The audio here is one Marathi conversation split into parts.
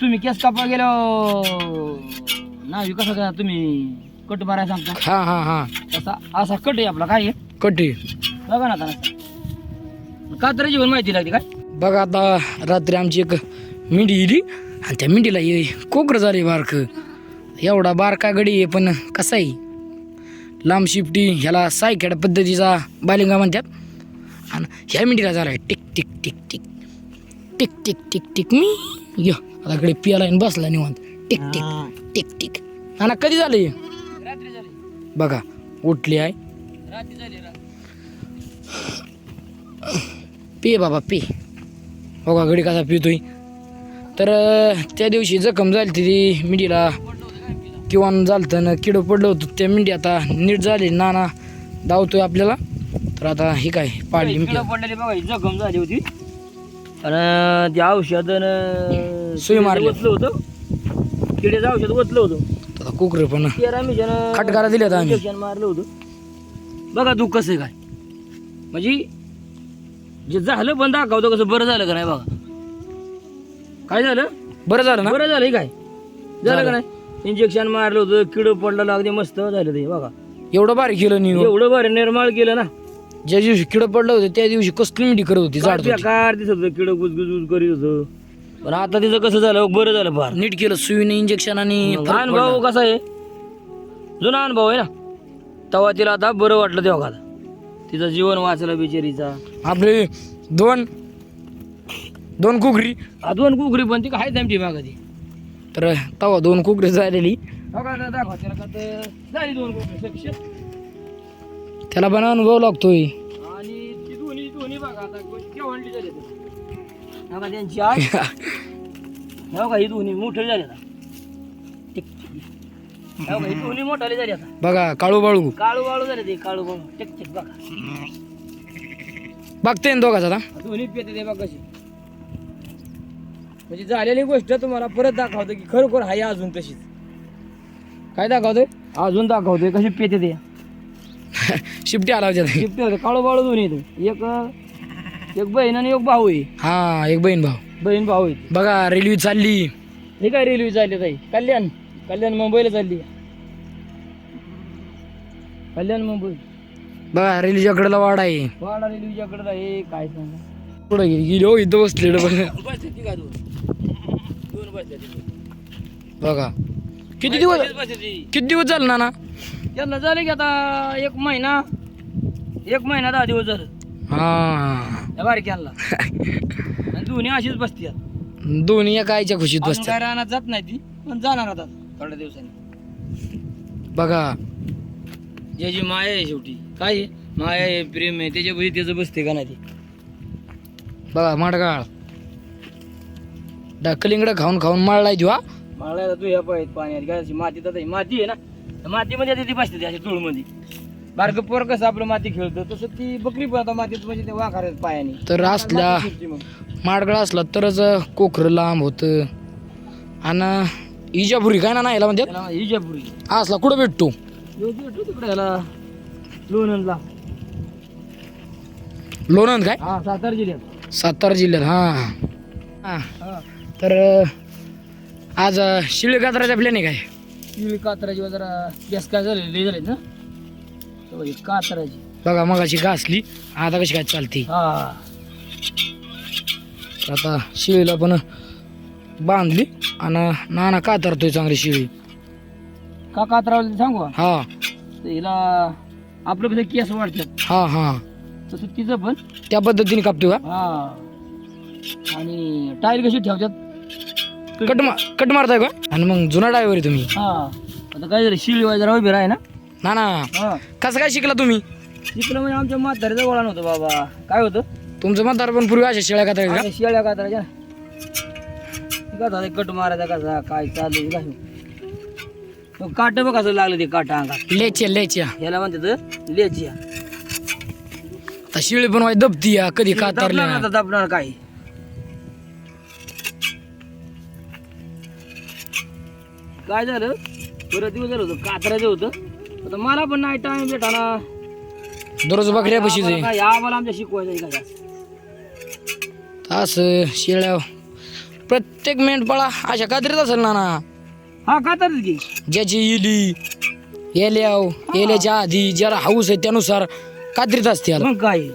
तुम्ही केस कापा गेलो. नाही कसं का तुम्ही. कट मारायला सांगता. हा हा हा. तसा असा कट आहे आपला. काय आहे? कटी बघा ना आता. नुसता. कात्रीची पण माहिती लागते काय? बघा आता रात्री आमची एक मिंडी इली आणि त्या मिंडीला ये कोकर झाले बारक. एवढा बारका गडी आहे पण कसा आहे? लांब शिफ्टी ह्याला सायखेड पद्धतीचा बालिंगा म्हणतात. आणि ह्या मिंडीला झाला tick tick tick tick. Tick tick tick tick मी. य. आता कडे पियाला आणि बसला निवांत. Tick tick tick tick. ना कधी झालं? हे? रात्री झाली. बघा उठली आहे. रात्री झाली रात्री. पे बाबा पे. हो का गडी कसा पितोय. तर त्या दिवशी जखम झाली ती मिंडीला. किंवा झालं ना किडं पडलं होतं त्या मिंडी आता नीट झाली. नाना धावतोय आपल्याला. तर आता हे काय पाडली बघा ही जखम झाली होती. आणि ते औषध सुई मारली. ओतलं होतं. किड्याचं औषध ओतलं होतं. आता कुकर पण. खटकारा आम्ही. इंजेक्शन मारलं होतं. बघा तू कसं आहे काय. म्हणजे जे झालं पण दाखवतो कसं बरं झालं का नाही बघा. काय झालं? बरं झालं ना? बरं झालं हे काय? झालं का नाही? इंजेक्शन मारलं होतं किड पडलं अगदी मस्त झालं ते बघा. एवढं बारीक केलं नाही हो. एवढं बरं निर्माळ केलं ना. ज्या दिवशी किडं पडलं होतं त्या दिवशी कसली मिंडी करत होती जाड होती. कार दिसत होतं किड गुजगुज करीत होतं. पण आता तिचं कसं झालं बरं झालं फार. नीट केलं सुईने इंजेक्शन आणि फरक अनुभव कसा आहे? जुना अनुभव आहे ना? तेव्हा तिला आता बरं वाटलं तेव्हा का तिचं जीवन वाचलं बिचारीचा. आपले दोन दोन कुकरी. दोन कुकरी पण ती काय त्यांची मागं ती. तर तवा दोन कुकरी झालेली. हो का, दाखवा तिला का ते झाली दोन कुकरी त्याला पण अनुभव लागतोय. आणि ती दोन्ही दोन्ही बघा आता झाली. हो त्यांची आठ हो का ही दोन्ही मोठी झाली आता. Tick, tick. हो ही दोन्ही मोठाली झाली आता. बघा काळू बाळू. काळू बाळू झाले ते काळू बाळू. टिक टिक बघा. बघते ना दोघाच आता दोन्ही पेते ते बघा कशी. म्हणजे झालेली गोष्ट तुम्हाला परत दाखवतो की खरोखर हाय अजून तशीच. काय दाखवतोय? अजून दाखवतोय कशी पेते ते. शिफ्टी आला होत्या ते. शिफ्ट होते. काळू बाळू दोन्ही इथं. एक एक बहीण आणि एक भाऊ आहे. हा एक बहीण भाऊ. बहीण भाऊ आहे. बघा रेल्वे चालली. हे काय रेल्वे चालली ताई? कल्याण. कल्याण मुंबईला चालली. कल्याण मुंबई. बघा रेल्वेच्या कडेला वाडा आहे. वाडा रेल्वेच्याकडे आहे काय सांगा. पुढे गेली. हो इथं बसलेलं बघा. बघा. किती दिवस. किती दिवस झालं ना ना त्यांना झाले की आता एक महिना एक महिना दहा दिवस झालं. हा. या बारक्यांना आणि दोन्ही अशीच बसते दोन्ही एका आईच्या खुशीत अजून बसतात काय राहणार जात नाही ती पण जाणार आता थोड्या दिवसांनी. बघा. ज्याची माया आहे शेवटी काय आहे? माया आहे प्रेम आहे त्याच्या बशी त्याचं बसते का नाही ती? बघा माडगाळ. डकलिंगड खाऊन खाऊन माळलाय देवा मला तू ह्या पाहिजे पाण्यात अशी माती तर माती आहे ना? त्या मातीमध्ये आता ती बसते अशी तुळमध्ये बारकं पोर कसं आपलं माती खेळतं तसं ती बकरी पण आता मातीत म्हणजे ते पायाने. तर माती शिरते मग. माडगळ असला तरच कोखर लांब होतं. आणि इजापुरी काय ना नाही याला त्याला इजापुरी. असला कुठं भेटतो? योग्य भेटतो तिकडे ह्याला लोणंदला. लोणंद काय? हा सातारा जिल्ह्यात. सातारा जिल्ह्यात हा. हा. तर आज शिळे कात्राचा प्लॅन आहे काय? शिळी कातराची जरा गॅस काय झाले लई झाले ना? ही कातराची. बघा मगाशी घासली आता कशी काय चालते? हा. तर आता शिळीला पण बांधली आणि नाना कातरतोय चांगली शिळी. का कातरावली सांगू का? हा. तर हिला आपलं कसं केस वाढतात. हा हा. तसं तिचं पण. त्या पद्धतीने कापतोय का? हा. आणि टायर कशी ठेवतात? कट मा कट मारताय का? आणि मग जुना ड्रायव्हर आहे तुम्ही. हा. आता काय झालं शिळी वाजरा उभी राही ना? ना ना. हा. कसं काय शिकला तुम्ही? तिकडं म्हणजे आमच्या म्हाताऱ्याचं वळण होतं बाबा. काय होतं? तुमचं म्हातार पण पूर्वी अशा शेळ्या कात्राय का? अशा शेळ्या कातराच्या कसा कट मारायचा कसा? काय चालू काय? काट बघ कसं लागलं ते काटा अंगात. लेच्या लेच्या. याला म्हणतात लेचिया. आता शिळी पण वाय दबती या कधी कातरल्या. दबणार काय? काय झालं? परत दिवस झालं होतं कातरायचं होतं. आता मला पण नाही टाइम भेटाना दररोज बकऱ्या आहे. काय आम्हाला आमच्या शिकवायचं आहे का तास शेळ्या प्रत्येक मेंढपाळा अशा कात्रीत असेल ना ना हा कातरच घे ज्याची इली येल्याव येल्याच्या आधी ज्याला हाऊस आहे त्यानुसार कात्रीत असते याला. मग काय?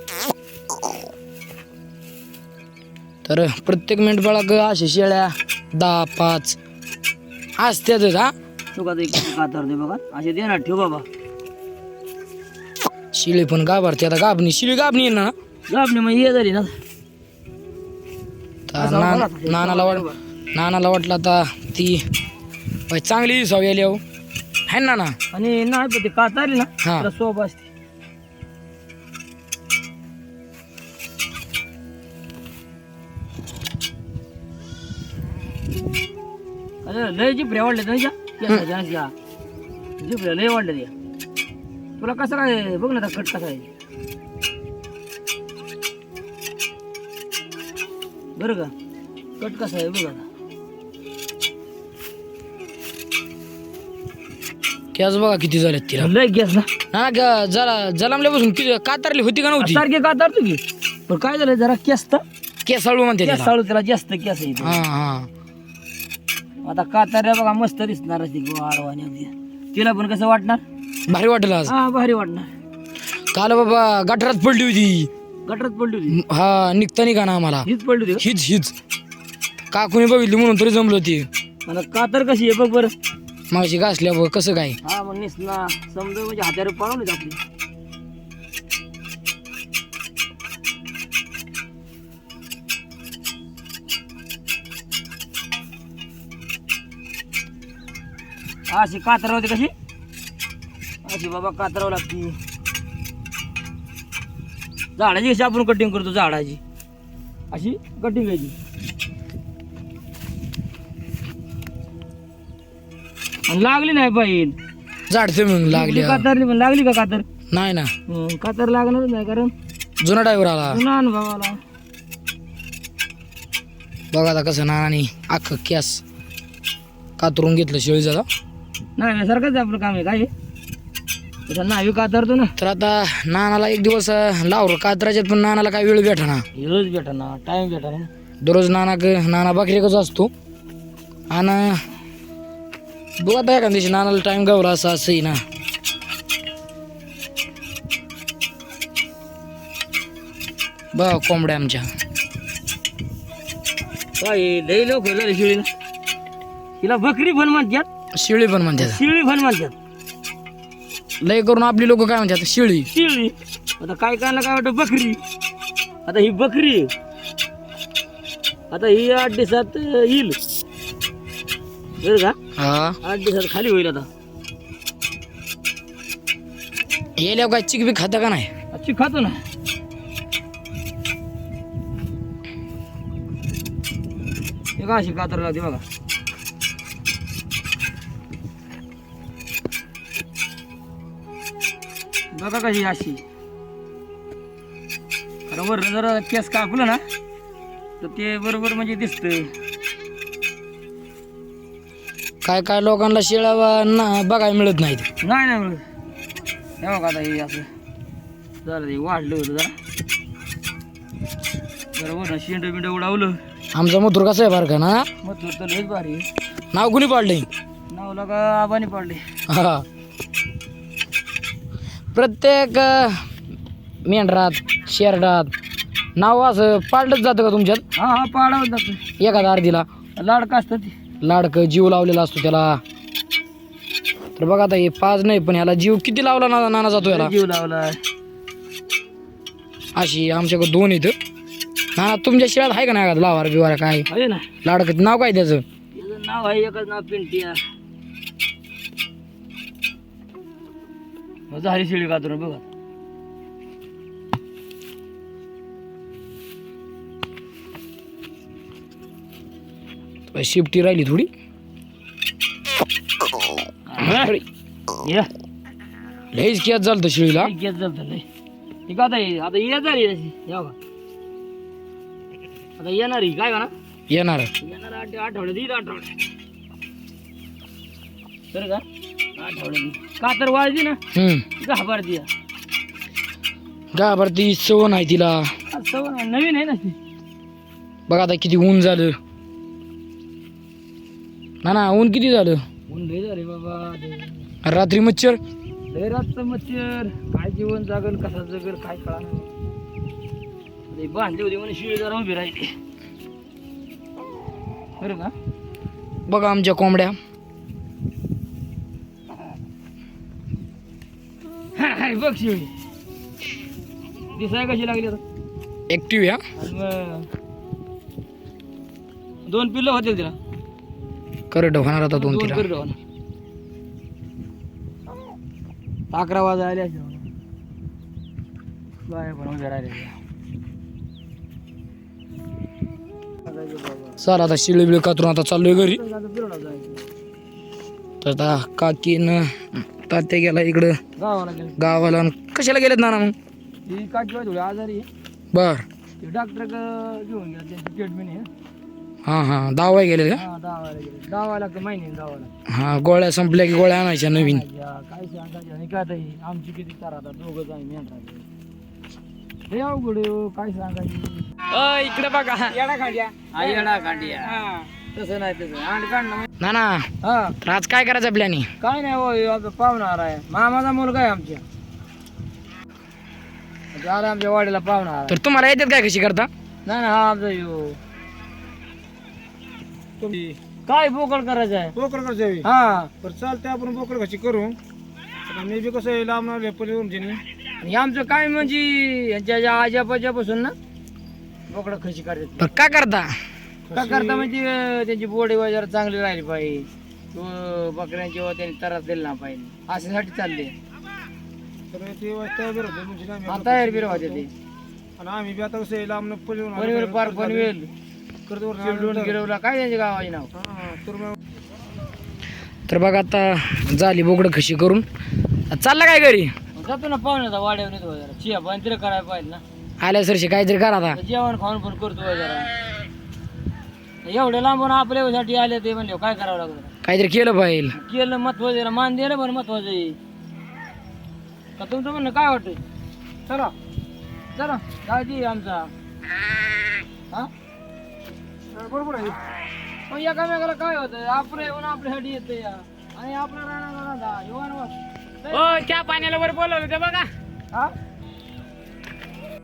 तर प्रत्येक मेंढपाळा ग अशा शेळ्या दहा पाच असत्यातच हा तू का एक कातर दे बघा. असे दे ना ठेव बाबा. शिळे पण गाभारते आता. गाभणी शिळी गाभणी आहे ना? आपली मग ये झाली ना. तर ना- नानाला वाट नानाला वाटलं आता ती बाई चांगली दिसावी आली अहो. आहे ना ना आणि नाही पण ते कातारली ना हा. सोप असते. लय जिपऱ्या वाढल्या तुझ्या केसाच्या अशा जिपऱ्या लय वाढल्या त्या तुला कसं काय बघ ना आता कट कसा आहे. बरं का? कट कसा आहे बघ आता. केस बघा किती झाल्यात तिला. लय गॅस ना. ना ग- जरा जलामल्यापासून किती कातारली होती का नव्हती? सारखे कातार तुम्ही पण काय झालं जरा केस तर. केसाळू म्हणते केस त्याला. चालू त्याला जास्त केस आहे हा हा. आता काताऱ्या बघा मस्त दिसणार ती वाढवाने अगदी. तिला पण कसं वाटणार? भारी वाटलं आज. हा भारी वाटणार. काल बाबा गटरात पडली होती. गटरात पडली होती? हा निघता निघा ना आम्हाला. हीच पडली होती हीच हीच. काकूने बघितली म्हणून तरी जमलं ती का? आता कातर कशी आहे बघ बरं. मागाशी घासल्या बघ कसं काय? हा मग निसना समजा म्हणजे हात्यावर पळवली आपली. अशी कातराव होती कशी? अशी बाबा कातराव लागती. झाडाची कशी आपण कटिंग करतो झाडाची? अशी कटिंग घ्यायची आणि लागली नाही पाहिजे. झाडते मग लागली कातरली पण लागली का कातर? नाही ना. हं, कातर लागणारच नाही कारण जुना ड्रायव्हर आला. अनुभवाला बघा आता कसं नानानी अख्खं केस कातरून घेतलं शेळीचा नाही नाही सारखंच आपलं काम आहे काय तसं नावी कातरतो ना. तर आता नानाला एक दिवस अं, लावलं कातराच्यात पण नानाला काय वेळ भेटा ना टाइम भेटा ना दररोज नाना नाना बकरीकच असतो. आणि बघ आता एखाद्या दिवशी नानाला टाइम गावला असं असंही ना. बघ कोंबड्या आमच्या. काय लई लोक झाले शिळीला तिला बकरी पण म्हणतात. शिळी पण म्हणतात. शिळी पण म्हणतात. लय करून आपली लोक काय म्हणतात? शिळी. शिळी. आता काय काय काय वाटतं? बकरी. आता ही बकरी. आहे. आता ही आठ दिवसात अं, येईल. बरं का? हा. आठ दिवसात खाली होईल आता. येल्यावर काय चिक बी खाता का नाही? अच्छी खातो ना. हे का अशी कातर लागते बघा. बघा कशी अशी. अरे वर जरा केस कापलं ना तर ते बरोबर म्हणजे दिसत काय काय लोकांना शेळ्या बा- ना बघायला मिळत नाही नाही मिळत. हे बघा आता हे असं. जरा ते वाढलं होतं जरा. जरा वरण शेंड बिंड उडावलं. आमचा मथुर कसा आहे बरं का ना? मग तर लयच भारी आहे. नाव कुणी पाडलंय? नावला का आबाने पाडले हा. प्रत्येक मेंढरात शेरडात नाव असं पाडलंच जातं का तुमच्यात? हा हा पाडावं जातं. एखादा अर्धीला लाडका असतं ते. लाडकं जीव लावलेला असतो त्याला. तर बघा आता हे पाच नाही पण ह्याला जीव किती लावला ना नाना जातो याला? जीव लावला अशी आमच्याकडे दोन इथं. नाना तुमच्या शेळ्यात आहे का नाही एखादं लावार बिवार काय? आहे ना. लाडकं नाव काय त्याचं? त्याचं नाव आहे एकच नाव पिंटिया. मग झाली शिळी कातून बघा. शिफ्टी राहिली थोडी. लईच केस झालं शिळीला. घेत झालं लय. ठीक आता आता ये झाली तशी या बघा. आता येणार ही काय म्हणा? येणार. येणार आठ आठवड्यात येईल आठवड्यात. बरं का? आठवड्यात येईल का तर वाजली ना हम्म. घाबरती गाभरती सव नाही तिला. असं नवीन आहे ना ती. बघा आता किती ऊन झालं. ना ना ऊन किती झालं? ऊन लय झाले बाबा रात्री मच्छर? लय रातचं मच्छर. काय जीवन जागल कसा जगल काय कळा बांधली होती म्हणे शिळे जरा उभी राहिली. बरं का? बघा आमच्या कोंबड्या. हाय, बघ शिळी दिसाय कशी लागली आता? ऍक्टिव्ह या आणि मग दोन पिल्लं होतील तिला. करड होणार आता दोन तिला. करडं होणार. अकरा वाजा आले असे बाया पण उभ्या राहिल्या. चला आता शिळे बिळे कातरून आता चाललोय घरी. तर आता काकीन तात्या गेला इकडं. गावाला गेले. गावाला अन कशाला गेलेत ना मग? ती थोडी आजारी आहे. बर. ते डॉक्टर घेऊन गेला त्यांची ट्रीटमेंट आहे. हां हां. दावा गेले का? हा गेले का महिने हां गोळ्या संपल्या की गोळ्या आणायच्या नवीन? या, काय सांगायचं आणि काय ताई आमची किती तर आता मेंढरा हे अवघड आहे हो, काय सांगायचं? इकडे बघा. येडा खांड्या. हा येडा खांड्या. तसं नाही तसं अंड म्हणजे- ना ना हा. तर आज काय करायचं प्लॅनिंग काय नाही हो हे आता पाहुणार आहे. मामाचा मुलगा आहे आमच्या. आता आमच्या वाडीला पाहुणार आहे. तर तुम्हाला येतात काय कशी करता? नाही ना हा आमचा यो काय बोकड करायचं आहे? बोकड करायचं आहे? हा. बरं चालते आपण बोकड कशी करू? आता मी बी कसं आहे लांब ना पलीकडून तिने आणि आमचं काय म्हणजे यांच्या आजापासून ना बोकडं खशी करायचं तर काय करता? का करता म्हणजे त्यांची बॉडी वगैरे चांगली राहिली पाहिजे. बकऱ्यांची त्यांनी त्रास दिला ना पाहिजे. अशासाठी चालले. तर ते तयार म्हणजे हा, बिर होते ते. आणि आम्ही बी आता कसं लांब पनवेल पार पनवेल गिरवला काय त्यांच्या गावाचे नाव? हा, तर बघा आता झाली बोकडं खशी करून. आता चालला काय घरी? जातो ना पाहुण्याचा वाड्यावर येतो जरा चिया पण तिला करायला पाहिजे ना. आल्या सरशी काहीतरी करा आता. जेवण खाऊन पण करतो जरा एवढे लांबून आपल्यासाठी आले ते म्हणले काय करावं लागलं? काहीतरी केलं पाहिजे केलं महत्वाचं मान दिलं पण महत्वाचं आहे. का तुमचं म्हणणं काय वाटतंय? चला. चला. दादी आमचा. हा? बरोबर आहे. मग एकामेकाला काय होतं आपलं येऊन आपल्यासाठी येतं या. आणि आपला राणा राणा येऊन त्या पाण्याला वर बोलवलं ते बघा. हा?